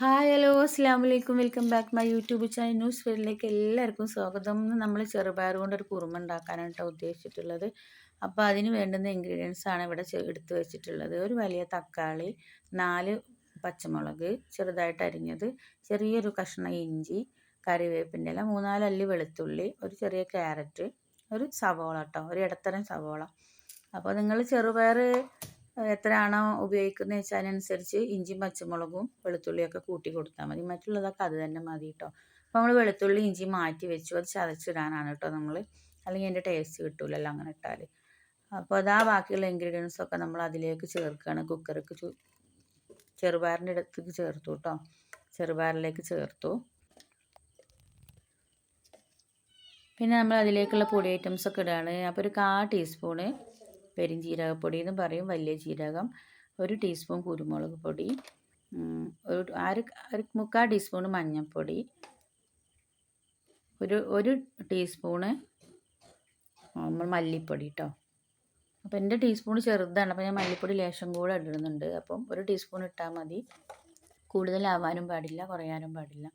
Hi hello അസ്സാം വലൈക്കും welcome back my YouTube channel news ഫീൽഡിലേക്ക് എല്ലാവർക്കും സ്വാഗതം. നമ്മൾ ചെറുപയർ കൊണ്ട് ഒരു കുറുമ ഉണ്ടാക്കാനാണ് കേട്ടോ ഉദ്ദേശിച്ചിട്ടുള്ളത്. അപ്പോൾ അതിന് വേണ്ടുന്ന ഇൻഗ്രീഡിയൻസ് ആണ് ഇവിടെ എടുത്തു വെച്ചിട്ടുള്ളത്. ഒരു വലിയ തക്കാളി നാല് പച്ചമുളക് ചെറുതായിട്ട് അരിഞ്ഞത് ചെറിയൊരു കഷ്ണം ഇഞ്ചി കറിവേപ്പിന്റെ ഇല മൂന്നാൽ അല്ലി വെളുത്തുള്ളി ഒരു ചെറിയ ക്യാരറ്റ് ഒരു സവോള കേട്ടോ ഒരു ഇടത്തരം സവോള. അപ്പോൾ നിങ്ങൾ ചെറുപയർ എത്രയാണോ ഉപയോഗിക്കുന്നത് വെച്ചാൽ അതിനനുസരിച്ച് ഇഞ്ചിയും പച്ചമുളകും വെളുത്തുള്ളിയൊക്കെ കൂട്ടി കൊടുത്താൽ മതി. മറ്റുള്ളതൊക്കെ അത് തന്നെ മതി കേട്ടോ അപ്പോൾ നമ്മൾ വെളുത്തുള്ളി ഇഞ്ചി മാറ്റി വെച്ചു. അത് ചതച്ചിടാനാണ് കേട്ടോ നമ്മൾ. അല്ലെങ്കിൽ അതിന്റെ ടേസ്റ്റ് കിട്ടൂലല്ലോ അങ്ങനെ ഇട്ടാൽ. അപ്പോൾ അതാ ബാക്കിയുള്ള ഇൻഗ്രീഡിയൻസ് ഒക്കെ നമ്മൾ അതിലേക്ക് ചേർക്കുകയാണ്. കുക്കർക്ക് ചെറുപയറിന്റെ അടുത്തേക്ക് ചേർത്തു കേട്ടോ ചെറുപയറിലേക്ക് ചേർത്തു. പിന്നെ നമ്മൾ അതിലേക്കുള്ള പൊടി ഐറ്റംസ് ഒക്കെ ഇടുകയാണ്. അപ്പോൾ ഒരു കാ ടീസ്പൂണ് പെരിഞ്ജീരകപ്പൊടി എന്ന് പറയും വലിയ ജീരകം ഒരു ടീസ്പൂൺ കുരുമുളക് പൊടി ഒരു അര അര മുക്കാൽ ടീസ്പൂൺ മഞ്ഞൾപ്പൊടി ഒരു ഒരു ടീസ്പൂണ് നമ്മൾ മല്ലിപ്പൊടി കേട്ടോ അപ്പോൾ എന്റെ ടീസ്പൂൺ ചെറുതാണ് അപ്പോൾ ഞാൻ മല്ലിപ്പൊടി ലേശം കൂടെ ഇടുന്നുണ്ട്. അപ്പം ഒരു ടീസ്പൂൺ ഇട്ടാൽ മതി. കൂടുതലാവാനും പാടില്ല കുറയാനും പാടില്ല.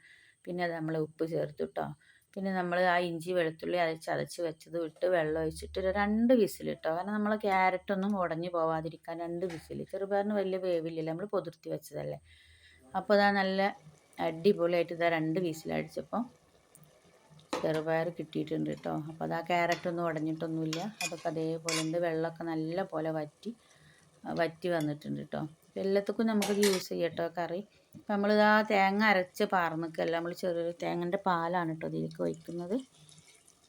പിന്നെ അത് നമ്മൾ ഉപ്പ് ചേർത്ത് കേട്ടോ പിന്നെ നമ്മൾ ആ ഇഞ്ചി വെളുത്തുള്ളി അരച്ച് അരച്ച് വെച്ചത് ഇട്ട് വെള്ളം ഒഴിച്ചിട്ട് ഒരു രണ്ട് വിസിൽ ഇട്ടോ. കാരണം നമ്മൾ ക്യാരറ്റൊന്നും ഉടഞ്ഞു പോവാതിരിക്കാൻ രണ്ട് വിസിൽ. ചെറുപയറിന് വലിയ വേവില്ലല്ലോ നമ്മൾ പൊതിർത്തി വെച്ചതല്ലേ. അപ്പോൾ അതാ നല്ല അടിപൊളിയായിട്ട് ഇതാ രണ്ട് വിസിലടിച്ചപ്പോൾ ചെറുപയർ കിട്ടിയിട്ടുണ്ട് കേട്ടോ. അപ്പോൾ അത് ആ ക്യാരറ്റൊന്നും ഉടഞ്ഞിട്ടൊന്നുമില്ല. അതൊക്കെ അതേപോലെ ഉണ്ട്. വെള്ളമൊക്കെ നല്ല പോലെ വറ്റി വറ്റി വന്നിട്ടുണ്ട് കേട്ടോ. എല്ലാത്തക്കും നമുക്കത് യൂസ് ചെയ്യാം കേട്ടോ കറി. അപ്പം നമ്മളിതാ തേങ്ങ അരച്ച് പാർന്നിക്കല്ല. നമ്മൾ ചെറിയൊരു തേങ്ങന്റെ പാലാണ് കേട്ടോ ഇതിലേക്ക് ഒഴിക്കുന്നത്.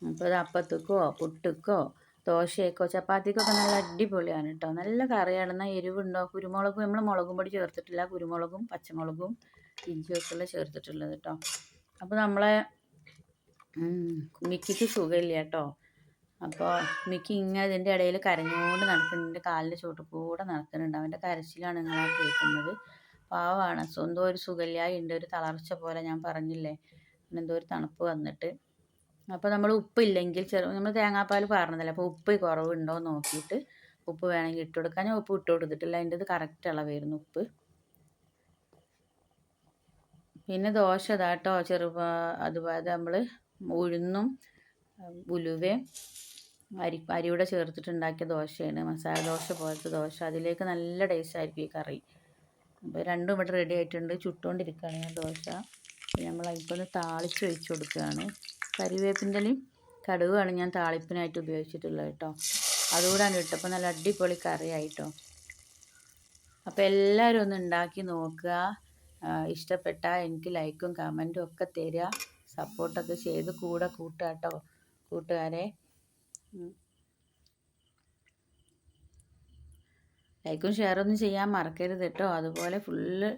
അപ്പോൾ ഇത് അപ്പത്തേക്കോ പുട്ടുക്കോ ദോശയ്ക്കോ ചപ്പാത്തിക്കൊക്കെ നല്ല അടിപൊളിയാണ് കേട്ടോ നല്ല കറിയാണ്. എന്നാൽ എരിവുണ്ടോ? കുരുമുളക് നമ്മൾ മുളകും പൊടി ചേർത്തിട്ടില്ല. കുരുമുളകും പച്ചമുളകും ഇഞ്ചിയൊക്കെ ചേർത്തിട്ടുള്ളത് കേട്ടോ അപ്പോൾ നമ്മളെ മിക്കിക്ക് സുഖമില്ല കേട്ടോ അപ്പോൾ മിക്കി ഇങ്ങനെ ഇതിന്റെ ഇടയിൽ കരഞ്ഞുകൊണ്ട് നടക്കുന്നുണ്ട്. കാലിന്റെ ചുവട്ട് കൂടെ നടക്കുന്നുണ്ട്. അവന്റെ കരച്ചിലാണ് നിങ്ങൾ കേൾക്കുന്നത്. പാവമാണ് സ്വന്തം ഒരു സുഖമില്ലായി ഉണ്ട് ഒരു തളർച്ച പോലെ ഞാൻ പറഞ്ഞില്ലേ? എന്തോ ഒരു തണുപ്പ് വന്നിട്ട്. അപ്പോൾ നമ്മൾ ഉപ്പ് ഇല്ലെങ്കിൽ ചെറു നമ്മൾ തേങ്ങാപ്പാൽ പറഞ്ഞതല്ലേ അപ്പോൾ ഉപ്പ് കുറവുണ്ടോ നോക്കിയിട്ട് ഉപ്പ് വേണമെങ്കിൽ ഇട്ട് കൊടുക്കാൻ ഞാൻ ഉപ്പ് ഇട്ട് കൊടുത്തിട്ടില്ല. അതിന്റെ ഇത് കറക്റ്റ് അളവായിരുന്നു ഉപ്പ്. പിന്നെ ദോശ ഇതാട്ടോ ചെറുപാ അതുപോലെ നമ്മൾ ഉഴുന്നും ഉലുവയും അരി അരിയുടെ ചേർത്തിട്ടുണ്ടാക്കിയ ദോശയാണ്. മസാല ദോശ പോലത്തെ ദോശ. അതിലേക്ക് നല്ല ടേസ്റ്റ് ആയിരിക്കും ഈ കറി. അപ്പോൾ രണ്ടും ഇവിടെ റെഡി ആയിട്ടുണ്ട്. ചുട്ടുകൊണ്ടിരിക്കുകയാണ് ഞാൻ ദോശ. നമ്മൾ അതിൽക്കൊന്ന് താളിച്ച് ഒഴിച്ച് കൊടുക്കുകയാണ്. കരിവേപ്പിന്റെ കടുകുമാണ് ഞാൻ താളിപ്പിനായിട്ട് ഉപയോഗിച്ചിട്ടുള്ളത് കേട്ടോ. അതുകൂടാണ് ഇട്ടപ്പോൾ നല്ല അടിപൊളി കറിയായിട്ടോ. അപ്പോൾ എല്ലാവരും ഒന്ന് ഉണ്ടാക്കി നോക്കുക. ഇഷ്ടപ്പെട്ട എനിക്ക് ലൈക്കും കമന്റും ഒക്കെ തരിക. സപ്പോർട്ടൊക്കെ ചെയ്ത് കൂടെ കൂട്ടുക കേട്ടോ. കൂട്ടുകാരെ. ലൈക്കും ഷെയറൊന്നും ചെയ്യാൻ മറക്കരുത് കേട്ടോ. അതുപോലെ ഫുള്ള്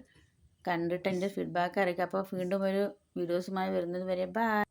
കണ്ടിട്ട് എന്റെ ഫീഡ്ബാക്ക് അറിയിക്കുക. അപ്പോൾ വീണ്ടും ഒരു വീഡിയോസുമായി വരുന്നത് വരെ ബൈ